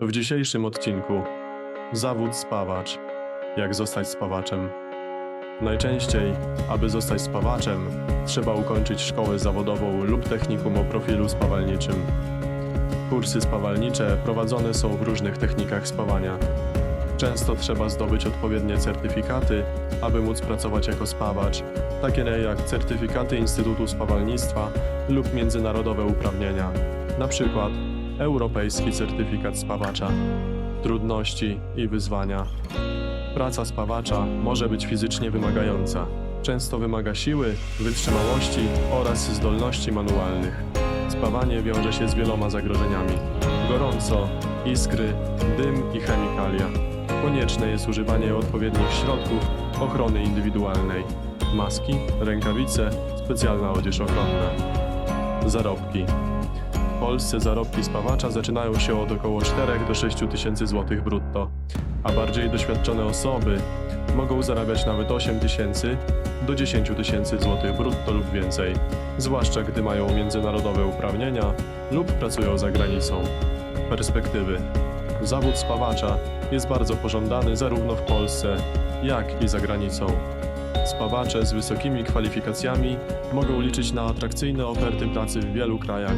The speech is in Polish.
W dzisiejszym odcinku zawód spawacz. Jak zostać spawaczem? Najczęściej, aby zostać spawaczem, trzeba ukończyć szkołę zawodową lub technikum o profilu spawalniczym. Kursy spawalnicze prowadzone są w różnych technikach spawania. Często trzeba zdobyć odpowiednie certyfikaty, aby móc pracować jako spawacz, takie jak certyfikaty Instytutu Spawalnictwa lub międzynarodowe uprawnienia, na przykład Europejski Certyfikat Spawacza. Trudności i wyzwania. Praca spawacza może być fizycznie wymagająca. Często wymaga siły, wytrzymałości oraz zdolności manualnych. Spawanie wiąże się z wieloma zagrożeniami. Gorąco, iskry, dym i chemikalia. Konieczne jest używanie odpowiednich środków ochrony indywidualnej. Maski, rękawice, specjalna odzież ochronna. Zarobki. Polsce zarobki spawacza zaczynają się od około 4 do 6 tysięcy złotych brutto, a bardziej doświadczone osoby mogą zarabiać nawet 8 tysięcy do 10 tysięcy złotych brutto lub więcej, zwłaszcza gdy mają międzynarodowe uprawnienia lub pracują za granicą. Perspektywy. Zawód spawacza jest bardzo pożądany zarówno w Polsce, jak i za granicą. Spawacze z wysokimi kwalifikacjami mogą liczyć na atrakcyjne oferty pracy w wielu krajach,